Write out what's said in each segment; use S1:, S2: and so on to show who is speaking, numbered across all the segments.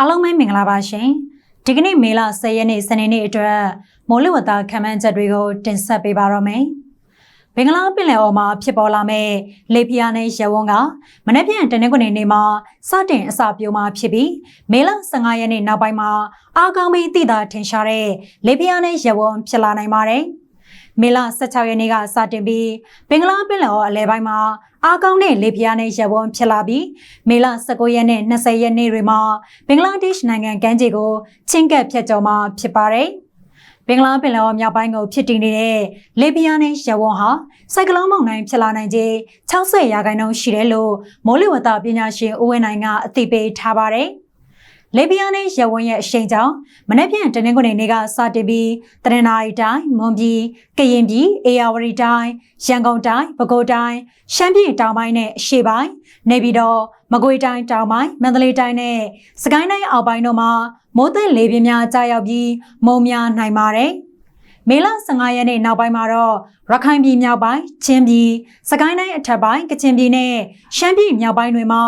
S1: အားလုံးပဲမင်္ဂလာပါရှင်ဒီကနေ့မေလ10ရက်နေ့စနေနေ့အတွက်မိုးလေဝသခန့်မှန်းချက်တွေကိုတင်ဆက်ပေးပါတော့မယ်ဘင်္ဂလားပင်လယ်အော်မှာဖြစ်ပေါ်လာမဲ့လေပြင်းနဲ့ရဝန်းကမနေ့ပြန်တနင်္ဂနွေနေ့မှာစတင်အစပြိုးမှာဖြစ်ပြီးမေလ15ရက်နေ့နောက်ပိုင်းမှာအားကောင်းပြီးသိတာထင်ရှားတဲ့လေပြင်းနဲ့ရဝန်းဖြစ်လာနိုင်ပါတယ် မေလ16ရက်နေ့ကစတင်ပြီးဘင်္ဂလားပင်လယ်အော်အလဲပိုင်းမှာအားကောင်းတဲ့လေပြင်းနဲ့ရဝန်းဖြစ်လာပြီးမေလ19ရက်နဲ့20ရက်နေ့တွေမှာဘင်္ဂလားဒေ့ရှ်နိုင်ငံကမ်းခြေကိုချင်းကပ်ဖြတ်ကျော်မှာဖြစ်ပါတယ်။ဘင်္ဂလားပင်လယ်အော်မြောက်ပိုင်းကိုဖြစ်တည်နေတဲ့လေပြင်းနဲ့ရဝန်းဟာစိုက်ကလုန်းမုန်တိုင်းဖြစ်လာနိုင်ခြင်း60ရာခိုင်နှုန်းရှိတယ်လို့မိုးလေဝသပညာရှင်ဦးဝင်းနိုင်ကအသိပေးထားပါတယ်။ လေပြင်းနဲ့ရဝန်းရဲ့အရှိန်ကြောင့်မနေ့ပြန်တနင်္ဂနွေနေ့ကစတင်ပြီးတရနာရီတိုင်းမွန်ပြည်ကရင်ပြည်အေရဝတီတိုင်းရန်ကုန်တိုင်းပဲခူးတိုင်းရှမ်းပြည်တောင်ပိုင်းနဲ့အရှေ့ပိုင်းနေပြည်တော်မကွေးတိုင်းတောင်ပိုင်းမန္တလေးတိုင်းနဲ့စကိုင်းတိုင်းအောက်ပိုင်းတို့မှာမိုးသက်လေပြင်းများကြာရောက်ပြီးမုံများနိုင်ပါတယ် မေလ15ရက်နေ့နောက်ပိုင်းမှာတော့ရခိုင်ပြည်မြောက်ပိုင်းချင်းပြည်စကိုင်းတိုင်းအထက်ပိုင်းကချင်ပြည်နဲ့ရှမ်းပြည်မြောက်ပိုင်းတွေမှာ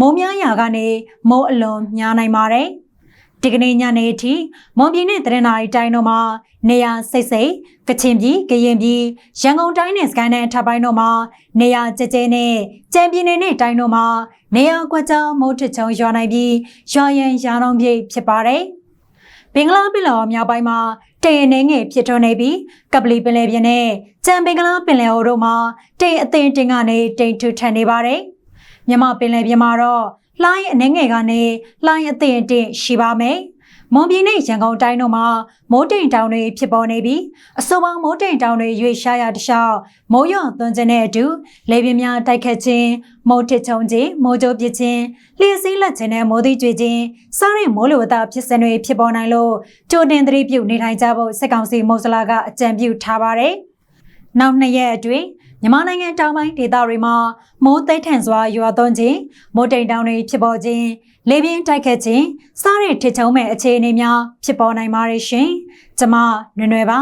S1: မိုးများရာကနေမိုးအလွန်များနိုင်ပါတယ်။ဒီကနေ့ညနေအထိမွန်ပြည်နဲ့တရနာရီတိုင်းတို့မှာနေရာစိတ်စိတ်ကချင်ပြည်ကရင်ပြည်ရန်ကုန်တိုင်းနဲ့စကိုင်းတိုင်းအထက်ပိုင်းတို့မှာနေရာကျကျနဲ့ကြံပြည်နယ်နဲ့တိုင်းတို့မှာနေရာကွက်ကြားမိုးထချုံရွာနိုင်ပြီးရွာရန်ရာနှုန်းပြည့်ဖြစ်ပါတယ်။ဘင်္ဂလားပင်လယ်မြောက်ပိုင်းမှာ တေအနေငယ်ဖြစ်ထွန်းနေပြီးကပလီပင်လယ်ပြင်နဲ့ကြံဘင်္ဂလားပင်လယ်အော်တို့မှာတေအသင်တင်ကနေတိမ်ထူထန်နေပါတယ်။မြမပင်လယ်ပြင်မှာတော့လှိုင်းအနေငယ်ကနေလှိုင်းအသင်တင်ရှိပါမယ်။ မွန်ပြည်နဲ့ရန်ကုန်တိုင်းတို့မှာမိုးတိမ်တောင်တွေဖြစ်ပေါ်နေပြီးအဆိုပါမိုးတိမ်တောင်တွေရွေ့ရှားရတခြားမိုးရွာသွန်းခြင်းနဲ့အတူလေပြင်းများတိုက်ခတ်ခြင်းမိုးထစ်ချုံခြင်းမိုးကြိုးပစ်ခြင်းလျှက်စီးလက်ခြင်းနဲ့မိုးသီးကြွေခြင်းစားတဲ့မိုးလေဝသဖြစ်စဉ်တွေဖြစ်ပေါ်နိုင်လို့ကြိုတင်သတိပြုနေထိုင်ကြဖို့စစ်ကောင်စီမုံစလာကအကြံပြုထားပါတယ်။နောက်နှစ်ရက်အတွင်း မြန်မာနိုင်ငံတောင်ပိုင်းဒေသတွေမှာမိုးသိမ့်ထန်စွာရွာသွန်းခြင်းမိုးတိမ်တောင်တွေဖြစ်ပေါ်ခြင်းလေပြင်းတိုက်ခတ်ခြင်းစားတဲ့ထစ်ချုံမဲ့အခြေအနေများဖြစ်ပေါ်နိုင်ပါတယ်ရှင်။ကျမနွယ်နွယ်ပါ